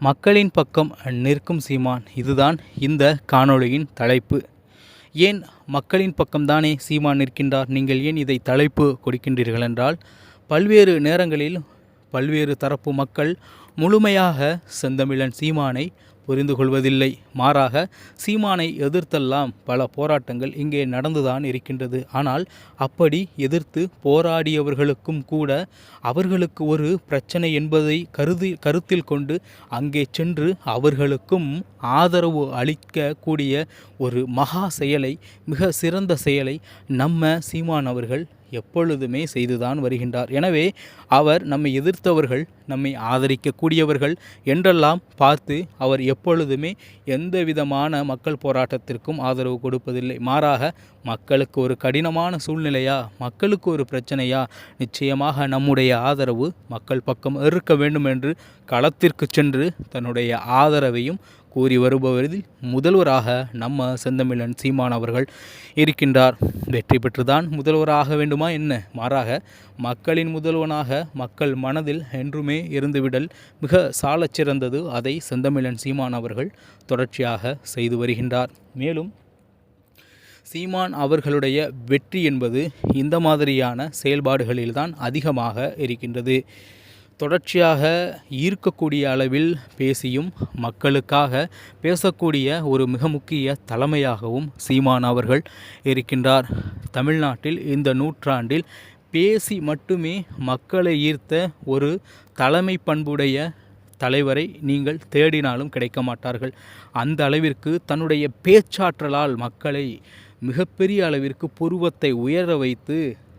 மக்களின் பக்கம் நிற்கும் சீமான் இதுதான் இந்த காணொளியின் தலைப்பு. ஏன் மக்களின் பக்கம்தானே சீமான் நிற்கின்றார்? நீங்கள் ஏன் இதை தலைப்பு கொடுக்கின்றீர்கள் என்றால் பல்வேறு நேரங்களில் பல்வேறு தரப்பு மக்கள் முழுமையாக செந்தமிழன் சீமானை புரிந்து கொள்வதில்லை மாறாக சீமானை எதிர்த்தெல்லாம் பல போராட்டங்கள் இங்கே நடந்துதான் இருக்கின்றது. ஆனால் அப்படி எதிர்த்து போராடியவர்களுக்கும் கூட அவர்களுக்கு ஒரு பிரச்சனை என்பதை கருதி கருத்தில் கொண்டு அங்கே சென்று அவர்களுக்கும் ஆதரவு அளிக்கக்கூடிய ஒரு மகா செயலை மிக சிறந்த செயலை நம்ம சீமான் அவர்கள் எப்பொழுதுமே செய்துதான் வருகின்றார். எனவே அவர் நம்மை எதிர்த்தவர்கள் நம்மை ஆதரிக்கக்கூடியவர்கள் என்றெல்லாம் பார்த்து அவர் எப்பொழுதுமே எந்த விதமான மக்கள் போராட்டத்திற்கும் ஆதரவு கொடுப்பதில்லை. மாறாக மக்களுக்கு ஒரு கடினமான சூழ்நிலையா மக்களுக்கு ஒரு பிரச்சனையா நிச்சயமாக நம்முடைய ஆதரவு மக்கள் பக்கம் இருக்க வேண்டும் என்று களத்திற்கு சென்று தன்னுடைய ஆதரவையும் கூறி வருபவரில் முதல்வராக நம்ம செந்தமிழன் சீமான் அவர்கள் இருக்கின்றார். வெற்றி பெற்றுதான் முதல்வராக வேண்டுமா என்ன? மாறாக மக்களின் முதல்வனாக மக்கள் மனதில் என்றுமே இருந்துவிடல் மிக சாலச் சிறந்தது அதை செந்தமிழன் சீமான் அவர்கள் தொடர்ச்சியாக செய்து வருகின்றார். மேலும் சீமான் அவர்களுடைய வெற்றி என்பது இந்த மாதிரியான செயல்பாடுகளில்தான் அதிகமாக இருக்கின்றது. தொடர்ச்சியாக ஈர்க்கக்கூடிய அளவில் பேசியும் மக்களுக்காக பேசக்கூடிய ஒரு மிக முக்கிய தலைமையாகவும் சீமான் அவர்கள் இருக்கின்றார். தமிழ்நாட்டில் இந்த நூற்றாண்டில் பேசி மட்டுமே மக்களை ஈர்த்த ஒரு தலைமை பண்புடைய தலைவரை நீங்கள் தேடினாலும் கிடைக்க மாட்டார்கள். அந்த அளவிற்கு தன்னுடைய பேச்சாற்றலால் மக்களை மிகப்பெரிய அளவிற்கு புருவத்தை உயர வைத்து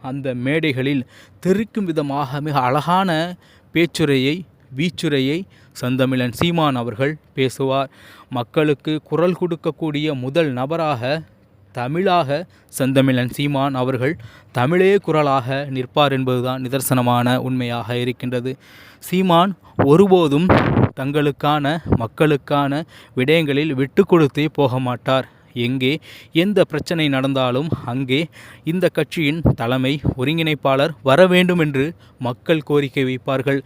அந்த மேடைகளில் தெரிக்கும் விதமாக மிக அழகான பேச்சுரையை வீச்சுரையை சந்தமிழன் சீமான் அவர்கள் பேசுவார். மக்களுக்கு குரல் கொடுக்கக்கூடிய முதல் நபராக தமிழாக செந்தமிழன் சீமான் அவர்கள் தமிழே குரலாக நிற்பார் என்பதுதான் நிதர்சனமான உண்மையாக இருக்கின்றது. சீமான் ஒருபோதும் தங்களுக்கான மக்களுக்கான விடயங்களில் விட்டு கொடுத்தே போக மாட்டார். எங்கே எந்த பிரச்சனை நடந்தாலும் அங்கே இந்த கட்சியின் தலைமை ஒருங்கிணைப்பாளர் வர வேண்டும் என்று மக்கள் கோரிக்கை வைப்பார்கள்.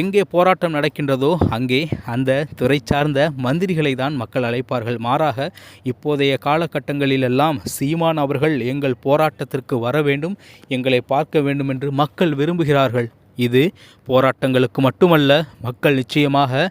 எங்கே போராட்டம் நடக்கின்றதோ அங்கே அந்த துறை சார்ந்த மந்திரிகளை தான் மக்கள் அழைப்பார்கள். மாறாக இப்போதைய காலகட்டங்களிலெல்லாம் சீமான் அவர்கள் எங்கள் போராட்டத்திற்கு வர வேண்டும் எங்களை பார்க்க வேண்டும் என்று மக்கள் விரும்புகிறார்கள். இது போராட்டங்களுக்கு மட்டுமல்ல மக்கள் நிச்சயமாக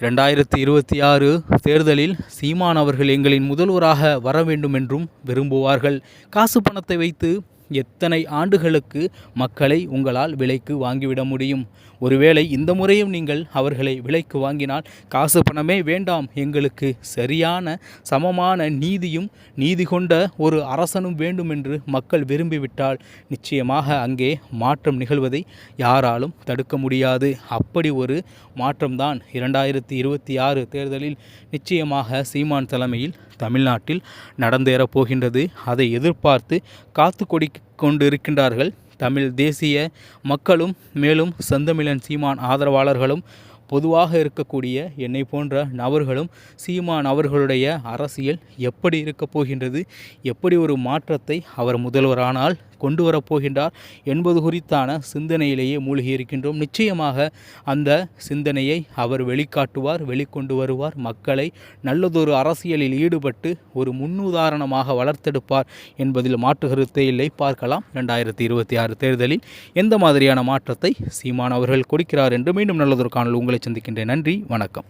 இரண்டாயிரத்தி இருபத்தி ஆறு தேர்தலில் சீமான் அவர்கள் எங்களின் முதல்வராக வர வேண்டும் என்றும் விரும்புவார்கள். காசு பணத்தை வைத்து எத்தனை ஆண்டுகளுக்கு மக்களை உங்களால் விலைக்கு வாங்கிவிட முடியும்? ஒருவேளை இந்த முறையும் நீங்கள் அவர்களை விலைக்கு வாங்கினால் காசு பணமே வேண்டாம். எங்களுக்கு சரியான சமமான நீதியும் நீதி கொண்ட ஒரு அரசனும் வேண்டும் என்று மக்கள் விரும்பிவிட்டால் நிச்சயமாக அங்கே மாற்றம் நிகழ்வதை யாராலும் தடுக்க முடியாது. அப்படி ஒரு மாற்றம்தான் இரண்டாயிரத்தி இருபத்தி ஆறு தேர்தலில் நிச்சயமாக சீமான் தலைமையில் தமிழ்நாட்டில் நடந்தேறப் போகின்றது. அதை எதிர்பார்த்து காத்து கொடி கொண்டிருக்கின்றார்கள் தமிழ் தேசிய மக்களும் மேலும் செந்தமிழன் சீமான் ஆதரவாளர்களும் பொதுவாக இருக்கக்கூடிய என்னை போன்ற நபர்களும் சீமான் அவர்களுடைய அரசியல் எப்படி இருக்கப் போகின்றது எப்படி ஒரு மாற்றத்தை அவர் முதல்வரானால் கொண்டு வரப்போகின்றார் என்பது குறித்தான சிந்தனையிலேயே மூழ்கி இருக்கின்றோம் நிச்சயமாக அந்த சிந்தனையை அவர் வெளிக்காட்டுவார் வெளிக்கொண்டு வருவார். மக்களை நல்லதொரு அரசியலில் ஈடுபட்டு ஒரு முன்னுதாரணமாக வளர்த்தெடுப்பார் என்பதில் மாற்று கருத்தே இல்லை. பார்க்கலாம். ரெண்டாயிரத்தி இருபத்தி ஆறு தேர்தலில் எந்த மாதிரியான மாற்றத்தை சீமான் அவர்கள் கொடுக்கிறார் என்று மீண்டும் நல்லதொரு காணல் உங்களை சந்திக்கின்றேன். நன்றி. வணக்கம்.